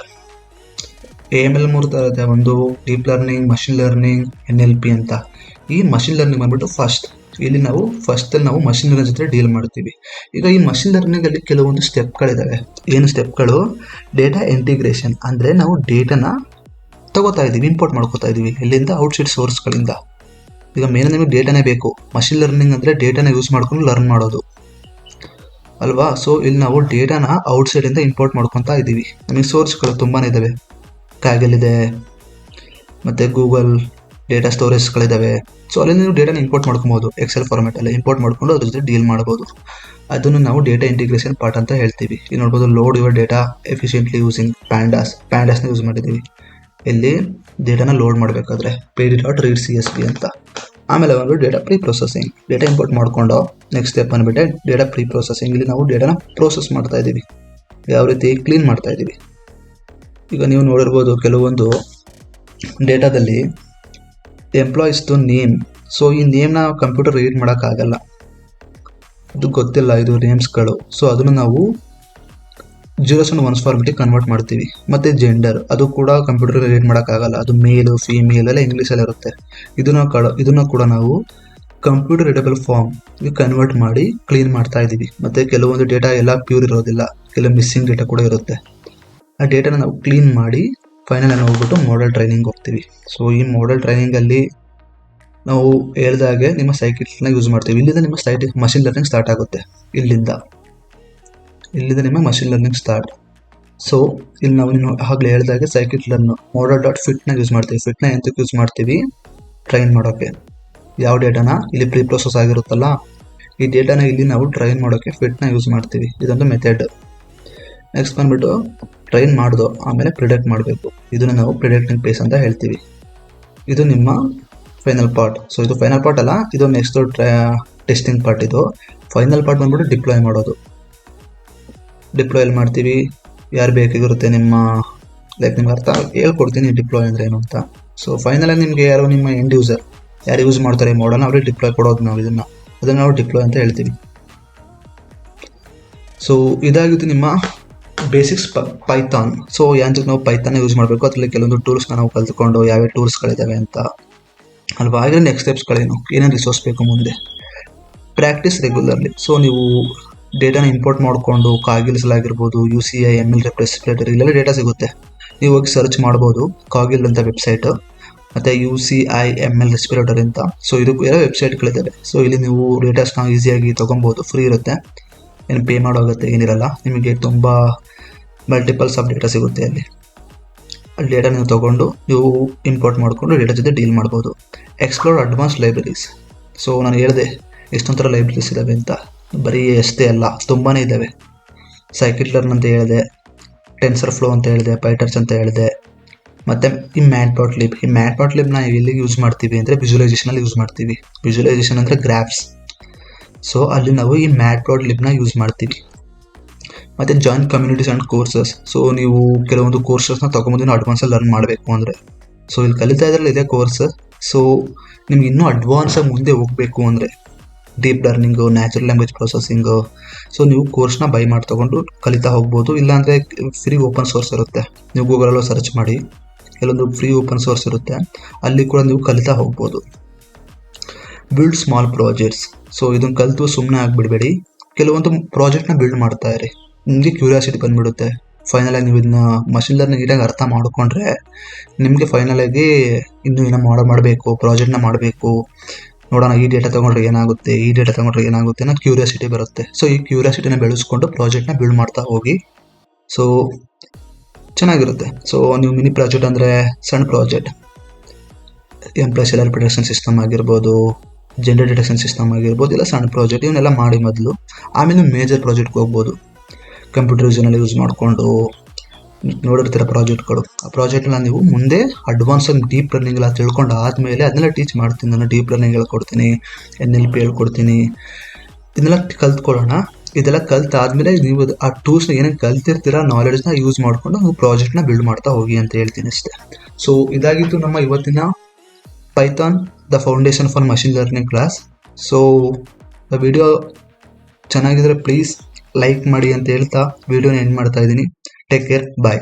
ಎ ಎಂ ಎಲ್ ಮೂರು ಥರ ಇದೆ ಒಂದು deep learning machine learning N L P ಅಂತ. ಈ ಮಷಿನ್ ಲರ್ನಿಂಗ್ ಬಂದ್ಬಿಟ್ಟು ಫಸ್ಟ್ ಇಲ್ಲಿ ನಾವು ಫಸ್ಟ್ ನಾವು ಮಷಿನ್ ಲರ್ನಿಂಗ್ ಜೊತೆ ಡೀಲ್ ಮಾಡ್ತೀವಿ ಈಗ ಈ ಮಷಿನ್ ಲರ್ನಿಂಗ್ ಅಲ್ಲಿ ಕೆಲವೊಂದು ಸ್ಟೆಪ್ಗಳಿದ್ದಾವೆ ಏನು ಸ್ಟೆಪ್ಗಳು ಡೇಟಾ ಇಂಟಿಗ್ರೇಷನ್ ಅಂದ್ರೆ ನಾವು ಡೇಟಾನ ತಗೋತಾ ಇದೀವಿ ಇಂಪೋರ್ಟ್ ಮಾಡ್ಕೋತಾ ಇದೀವಿ ಇಲ್ಲಿಂದ ಔಟ್ಸೈಡ್ ಸೋರ್ಸ್ಗಳಿಂದ ಈಗ ಮೇನ್ ನಿಮಗೆ ಡೇಟಾನೇ ಬೇಕು. ಮಷಿನ್ ಲರ್ನಿಂಗ್ ಅಂದ್ರೆ ಡೇಟಾನ ಯೂಸ್ ಮಾಡ್ಕೊಂಡು ಲರ್ನ್ ಮಾಡೋದು. ಅಲ್ವಾ? ಸೊ ಇಲ್ಲಿ ನಾವು ಡೇಟಾನ ಔಟ್ಸೈಡಿಂದ ಇಂಪೋರ್ಟ್ ಮಾಡ್ಕೊತಾ ಇದ್ದೀವಿ. ನಮಗೆ ಸೋರ್ಸ್ಗಳು ತುಂಬಾನೇ ಇದಾವೆ. ಕ್ಯಾಗಲ್ ಇದೆ, ಮತ್ತೆ ಗೂಗಲ್ ಡೇಟಾ ಸ್ಟೋರೇಜ್ಗಳಿದ್ದಾವೆ ಸೊ ಅಲ್ಲಿ ನೀವು ಡೇಟಾನ ಇಂಪೋರ್ಟ್ ಮಾಡ್ಕೊಬೋದು ಎಕ್ಸೆಲ್ ಫಾರ್ಮೆಟಲ್ಲಿ ಇಂಪೋರ್ಟ್ ಮಾಡ್ಕೊಂಡು ಅದ್ರ ಜೊತೆ ಡೀಲ್ ಮಾಡ್ಬೋದು ಅದನ್ನು ನಾವು ಡೇಟಾ ಇಂಟಿಗ್ರೇಷನ್ ಪಾರ್ಟ್ ಅಂತ ಹೇಳ್ತೀವಿ. ಇಲ್ಲಿ ನೋಡ್ಬೋದು load your data efficiently using pandas ಪ್ಯಾಂಡಾಸ್ನ use ಮಾಡಿದ್ದೀವಿ. ಇಲ್ಲಿ ಡೇಟಾನ ಲೋಡ್ ಮಾಡಬೇಕಾದ್ರೆ P D dot read C S V ಅಂತ. ಆಮೇಲೆ ಬಂದ್ಬಿಟ್ಟು data preprocessing data import ಮಾಡ್ಕೊಂಡು ನೆಕ್ಸ್ಟ್ ಸ್ಟೆಪ್ ಬಂದ್ಬಿಟ್ಟೆ ಡೇಟಾ ಪ್ರೀ ಪ್ರೊಸೆಸಿಂಗ್ ಇಲ್ಲಿ ನಾವು ಡೇಟಾನ ಪ್ರೋಸೆಸ್ ಮಾಡ್ತಾ ಇದ್ದೀವಿ. ಯಾವ ರೀತಿ? ಕ್ಲೀನ್ ಮಾಡ್ತಾ ಇದ್ದೀವಿ. ಈಗ ನೀವು ನೋಡಿರ್ಬೋದು, ಕೆಲವೊಂದು ಡೇಟಾದಲ್ಲಿ ಎಂಪ್ಲಾಯೀಸ್ದು ನೇಮ್ ಸೊ ಈ ನೇಮ್ನ ಕಂಪ್ಯೂಟರ್ ರೀಡ್ ಮಾಡೋಕ್ಕಾಗಲ್ಲ ಇದು ಗೊತ್ತಿಲ್ಲ, ಇದು ನೇಮ್ಸ್ಗಳು ಸೊ ಅದನ್ನು ನಾವು ಜೀರೋಸ್ ಅಂಡ್ ಒನ್ಸ್ ಫಾರ್ಮೆಟಿಗೆ ಕನ್ವರ್ಟ್ ಮಾಡ್ತೀವಿ. ಮತ್ತು ಜೆಂಡರ್ ಅದು ಕೂಡ ಕಂಪ್ಯೂಟರ್ ರೀಡ್ ಮಾಡೋಕ್ಕಾಗಲ್ಲ ಅದು ಮೇಲು ಫೀಮೇಲ್ ಎಲ್ಲ ಇಂಗ್ಲೀಷಲ್ಲಿ ಇರುತ್ತೆ. ಇದನ್ನ ಕಡ, ಇದನ್ನು ಕೂಡ ನಾವು ಕಂಪ್ಯೂಟರ್ ರೀಡಬಲ್ ಫಾರ್ಮ್ ಕನ್ವರ್ಟ್ ಮಾಡಿ ಕ್ಲೀನ್ ಮಾಡ್ತಾ ಇದ್ದೀವಿ ಮತ್ತು ಕೆಲವೊಂದು ಡೇಟಾ ಎಲ್ಲ ಪ್ಯೂರ್ ಇರೋದಿಲ್ಲ. ಕೆಲವು ಮಿಸ್ಸಿಂಗ್ ಡೇಟಾ ಕೂಡ ಇರುತ್ತೆ. ಆ ಡೇಟಾನ ನಾವು ಕ್ಲೀನ್ ಮಾಡಿ ಫೈನಲ್ ಆಗಿ ಹೋಗ್ಬಿಟ್ಟು ಮಾಡೆಲ್ ಟ್ರೈನಿಂಗ್ ಹೋಗ್ತೀವಿ. ಸೊ ಈ ಮಾಡೆಲ್ ಟ್ರೈನಿಂಗ್ ಅಲ್ಲಿ ನಾವು ಹೇಳ್ದಾಗೆ ನಿಮ್ಮ ಸೈಕಿಟ್ನ ಯೂಸ್ ಮಾಡ್ತೀವಿ. ಇಲ್ಲಿಂದ ನಿಮ್ಮ ಸೈಟ್ ಮಷಿನ್ ಲರ್ನಿಂಗ್ ಸ್ಟಾರ್ಟ್ ಆಗುತ್ತೆ. ಇಲ್ಲಿಂದ. ಇಲ್ಲಿಂದ ನಿಮ್ಮ ಮಷಿನ್ ಲರ್ನಿಂಗ್ ಸ್ಟಾರ್ಟ್ ಸೊ ಇಲ್ಲಿ ನಾವು ನೀವು ಆಗಲೇ ಹೇಳಿದಾಗೆ ಸೈಕಿಟ್ ಲರ್ನ್ ಮಾಡಲ್ ಡಾಟ್ ಫಿಟ್ನ ಯೂಸ್ ಮಾಡ್ತೀವಿ. ಫಿಟ್ನ ಎಂತಕ್ಕೆ ಯೂಸ್ ಮಾಡ್ತೀವಿ? ಟ್ರೈನ್ ಮಾಡೋಕ್ಕೆ ಯಾವ ಡೇಟಾನ ಇಲ್ಲಿ ಪ್ರೀ ಪ್ರೊಸೆಸ್ ಆಗಿರುತ್ತಲ್ಲ, ಈ ಡೇಟಾನ ಇಲ್ಲಿ ನಾವು ಟ್ರೈನ್ ಮಾಡೋಕ್ಕೆ ಫಿಟ್ನ ಯೂಸ್ ಮಾಡ್ತೀವಿ. ಇದೊಂದು ಮೆಥಡ್ ನೆಕ್ಸ್ಟ್ ಬಂದ್ಬಿಟ್ಟು ಟ್ರೈನ್ ಮಾಡಿದೋ, ಆಮೇಲೆ ಪ್ರಿಡಕ್ಟ್ ಮಾಡಬೇಕು. ಇದನ್ನು ನಾವು ಪ್ರಿಡಕ್ಟಿಂಗ್ ಪೇಸ್ ಅಂತ ಹೇಳ್ತೀವಿ. ಇದು ನಿಮ್ಮ ಫೈನಲ್ ಪಾರ್ಟ್ ಸೊ ಇದು ಫೈನಲ್ ಪಾರ್ಟ್ ಅಲ್ಲ, ಇದು ನೆಕ್ಸ್ಟ್ ಟೆಸ್ಟಿಂಗ್ ಪಾರ್ಟ್ ಇದು. ಫೈನಲ್ ಪಾರ್ಟ್ ಬಂದ್ಬಿಟ್ಟು ಡಿಪ್ಲಾಯ್ ಮಾಡೋದು. ಡಿಪ್ಲಾಯ್ ಮಾಡ್ತೀವಿ? ಯಾರು ಬೇಕಾಗಿರುತ್ತೆ ನಿಮ್ಮ ಲೈಕ್ ನಿಮ್ಗೆ ಅರ್ಥ ಹೇಳ್ಕೊಡ್ತೀನಿ ಡಿಪ್ಲಾಯ್ ಅಂದರೆ ಏನು ಅಂತ. ಸೊ ಫೈನಲಾಗಿ ನಿಮಗೆ ಯಾರು ನಿಮ್ಮ ಎಂಡ್ ಯೂಸರ್ ಯಾರು ಯೂಸ್ ಮಾಡ್ತಾರೆ ಮಾಡಲ್ನ ಅವ್ರಿಗೆ ಡಿಪ್ಲಾಯ್ ಕೊಡೋದು ನಾವು ಇದನ್ನು. ಅದನ್ನು ನಾವು ಡಿಪ್ಲಾಯ್ ಅಂತ ಹೇಳ್ತೀವಿ. ಸೊ ಇದಾಗಿತ್ತು ನಿಮ್ಮ ಬೇಸಿಕ್ಸ್ ಪೈಥಾನ್ ಸೊ ಯಾಂತಕ್ಕೆ ನಾವು ಪೈಥಾನ್ ಯೂಸ್ ಮಾಡಬೇಕು. ಅದರಲ್ಲಿ ಕೆಲವೊಂದು ಟೂಲ್ಸ್ನ ನಾವು ಕಲ್ತ್ಕೊಂಡು ಯಾವ್ಯಾವ ಟೂಲ್ಸ್ಗಳಿದ್ದಾವೆ ಅಂತ. ಅಲ್ವಾ? ಹಾಗೆ ನೆಕ್ಸ್ಟ್ ಸ್ಟೆಪ್ಸ್ಗಳೇನು ಏನೇನು ರಿಸೋರ್ಸ್ ಬೇಕು ಮುಂದೆ? ಪ್ರಾಕ್ಟೀಸ್ ರೆಗ್ಯುಲರ್ಲಿ ಸೊ ನೀವು ಡೇಟಾನ ಇಂಪೋರ್ಟ್ ಮಾಡಿಕೊಂಡು ಆಗಿರ್ಬೋದು U C I M L repository ಇಲ್ಲೆಲ್ಲ ಡೇಟಾ ಸಿಗುತ್ತೆ. ನೀವು ಹೋಗಿ ಸರ್ಚ್ ಮಾಡ್ಬೋದು ಕಾಗಿಲ್ ಅಂತ ವೆಬ್ಸೈಟ್ ಮತ್ತು U C I M L repository ಅಂತ. ಸೊ ಇದಕ್ಕೂ ಎಲ್ಲ ವೆಬ್ಸೈಟ್ಗಳಿದ್ದಾವೆ ಸೊ ಇಲ್ಲಿ ನೀವು ಡೇಟಾಸ್ನ ಈಸಿಯಾಗಿ ತೊಗೊಬೋದು ಫ್ರೀ ಇರುತ್ತೆ. ಏನು ಪೇ ಮಾಡೋ ಅಗತ್ಯ ಏನಿರಲ್ಲ, ನಿಮಗೆ ತುಂಬ ಮಲ್ಟಿಪಲ್ಸ್ ಆಫ್ ಡೇಟಾ ಸಿಗುತ್ತೆ ಅಲ್ಲಿ. ಅಲ್ಲಿ ಡೇಟಾ ನೀವು ತೊಗೊಂಡು, ನೀವು ಇಂಪೋರ್ಟ್ ಮಾಡಿಕೊಂಡು ಡೇಟಾ ಜೊತೆ ಡೀಲ್ ಮಾಡ್ಬೋದು. ಎಕ್ಸ್ಪ್ಲೋರ್ ಅಡ್ವಾನ್ಸ್ ಲೈಬ್ರರೀಸ್ ಸೊ ನಾನು ಹೇಳಿದೆ ಎಷ್ಟೊಂದು ಥರ ಲೈಬ್ರರೀಸ್ ಇದ್ದಾವೆ ಅಂತ. ಬರೀ ಅಷ್ಟೇ ಅಲ್ಲ ತುಂಬಾ ಇದ್ದಾವೆ ಸೈಕಿಟ್ ಲರ್ನ್ ಅಂತ ಹೇಳಿದೆ ಟೆನ್ಸರ್ ಫ್ಲೋ ಅಂತ ಹೇಳಿದೆ ಪೈಟರ್ಸ್ ಅಂತ ಹೇಳಿದೆ, ಮತ್ತು ಈ ಮ್ಯಾಟ್ ಪಾಟ್ ಲಿಬ್ ಈ ಮ್ಯಾಟ್ ಪಾಟ್ ಲಿಬ್ನ ಎಲ್ಲಿಗೆ ಯೂಸ್ ಮಾಡ್ತೀವಿ ಅಂದರೆ ವಿಜುವಲೈಸೇಷನಲ್ಲಿ ಯೂಸ್ ಮಾಡ್ತೀವಿ. ವಿಜುವಲೈಸೇಷನ್ ಅಂದರೆ ಗ್ರಾಫ್ಸ್ ಸೊ ಅಲ್ಲಿ ನಾವು ಈ ಮ್ಯಾಟ್ ಡಾಟ್ ಲಿಬ್ನ ಯೂಸ್ ಮಾಡ್ತೀವಿ. ಮತ್ತು join communities and courses so ನೀವು ಕೆಲವೊಂದು ಕೋರ್ಸಸ್ನ ತೊಗೊಂಬಂದು ಅಡ್ವಾನ್ಸಲ್ಲಿ ಲರ್ನ್ ಮಾಡಬೇಕು ಅಂದರೆ. ಸೊ ಇಲ್ಲಿ ಕಲಿತಾ ಇದ್ರಲ್ಲಿ ಇದೆ ಕೋರ್ಸ್ ಸೊ ನಿಮ್ಗೆ ಇನ್ನೂ ಅಡ್ವಾನ್ಸಾಗಿ ಮುಂದೆ ಹೋಗಬೇಕು ಅಂದರೆ deep learning natural language processing so ನೀವು ಕೋರ್ಸ್ನ ಬೈ ಮಾಡಿ ತೊಗೊಂಡು ಕಲಿತಾ ಹೋಗ್ಬೋದು. ಇಲ್ಲಾಂದರೆ ಫ್ರೀ ಓಪನ್ ಸೋರ್ಸ್ ಇರುತ್ತೆ. ನೀವು ಗೂಗಲಲ್ಲೂ ಸರ್ಚ್ ಮಾಡಿ. ಕೆಲವೊಂದು ಫ್ರೀ ಓಪನ್ ಸೋರ್ಸ್ ಇರುತ್ತೆ. ಅಲ್ಲಿ ಕೂಡ ನೀವು ಕಲಿತಾ ಹೋಗ್ಬೋದು. ಬಿಲ್ಡ್ ಸ್ಮಾಲ್ ಪ್ರಾಜೆಕ್ಟ್ಸ್ ಸೊ ಇದನ್ನು ಕಲಿತು ಸುಮ್ಮನೆ ಆಗಿಬಿಡಬೇಡಿ. ಕೆಲವೊಂದು ಪ್ರಾಜೆಕ್ಟ್ನ ಬಿಲ್ಡ್ ಮಾಡ್ತಾ ಇರಿ ನಿಮಗೆ ಕ್ಯೂರಿಯಾಸಿಟಿ ಬಂದ್ಬಿಡುತ್ತೆ. ಫೈನಲಾಗಿ ನೀವು ಇದನ್ನ ಮಷಿನ್ ಲರ್ನಿಂಗ್ ನೀಟಾಗಿ ಅರ್ಥ ಮಾಡಿಕೊಂಡ್ರೆ, ನಿಮಗೆ ಫೈನಲಾಗಿ ಇನ್ನು ಏನೋ ಮಾಡೋ, ಮಾಡಬೇಕು ಪ್ರಾಜೆಕ್ಟ್ನ ಮಾಡಬೇಕು. ನೋಡೋಣ, ಈ ಡೇಟಾ ತೊಗೊಂಡ್ರೆ ಏನಾಗುತ್ತೆ, ಈ ಡೇಟಾ ತೊಗೊಂಡ್ರೆ ಏನಾಗುತ್ತೆ ಅನ್ನೋ ಕ್ಯೂರಿಯಾಸಿಟಿ ಬರುತ್ತೆ. ಸೊ ಈ ಕ್ಯೂರಿಯಾಸಿಟಿನ ಬೆಳೆಸ್ಕೊಂಡು ಪ್ರಾಜೆಕ್ಟ್ನ ಬಿಲ್ಡ್ ಮಾಡ್ತಾ ಹೋಗಿ. ಸೊ ಚೆನ್ನಾಗಿರುತ್ತೆ. ಸೊ ನೀವು ಮಿನಿ ಪ್ರಾಜೆಕ್ಟ್ ಅಂದರೆ ಸಣ್ಣ project employee salary prediction system ಆಗಿರ್ಬೋದು ಜೆಂಡರ್ ಡಿಟೆಕ್ಷನ್ ಸಿಸ್ಟಮ್ ಆಗಿರ್ಬೋದು, ಇಲ್ಲ ಸಣ್ಣ ಪ್ರಾಜೆಕ್ಟ್ ಇವನ್ನೆಲ್ಲ ಮಾಡಿ ಮೊದಲು. ಆಮೇಲೆ ಮೇಜರ್ ಪ್ರಾಜೆಕ್ಟ್ಗೆ ಹೋಗ್ಬೋದು. ಕಂಪ್ಯೂಟರ್ ವಿಷನಲ್ಲಿ ಯೂಸ್ ಮಾಡಿಕೊಂಡು ನೋಡಿರ್ತೀರ ಪ್ರಾಜೆಕ್ಟ್ಗಳು ಆ ಪ್ರಾಜೆಕ್ಟ್ನ ನೀವು ಮುಂದೆ ಅಡ್ವಾನ್ಸ್ ಆಗಿ ಡೀಪ್ ಲರ್ನಿಂಗ್ ಎಲ್ಲ ತಿಳ್ಕೊಂಡು ಆದಮೇಲೆ ಅದನ್ನೆಲ್ಲ ಟೀಚ್ ಮಾಡ್ತೀನಿ, ನಾನು ಡೀಪ್ ಲರ್ನಿಂಗ್ ಹೇಳ್ಕೊಡ್ತೀನಿ ಎನ್ ಎಲ್ ಪಿ ಹೇಳ್ಕೊಡ್ತೀನಿ ಇದನ್ನೆಲ್ಲ ಕಲ್ತ್ಕೊಳ್ಳೋಣ. ಇದೆಲ್ಲ ಕಲ್ತಾದ್ಮೇಲೆ ನೀವು ಆ ಟೂಲ್ಸ್ನ ಏನೇನು ಕಲ್ತಿರ್ತೀರ ನಾಲೆಡ್ಜ್ನ ಯೂಸ್ ಮಾಡಿಕೊಂಡು ನೀವು ಪ್ರಾಜೆಕ್ಟ್ನ ಬಿಲ್ಡ್ ಮಾಡ್ತಾ ಹೋಗಿ ಅಂತ ಹೇಳ್ತೀನಿ ಅಷ್ಟೇ. ಸೊ ಇದಾಗಿತ್ತು ನಮ್ಮ ಇವತ್ತಿನ Python the foundation for machine learning class so the video ಚೆನ್ನಾಗಿದ್ರೆ ಪ್ಲೀಸ್ ಲೈಕ್ ಮಾಡಿ ಅಂತ ಹೇಳ್ತಾ ವಿಡಿಯೋನ ಎಂಡ್ ಮಾಡ್ತಾ ಇದ್ದೀನಿ. Take care bye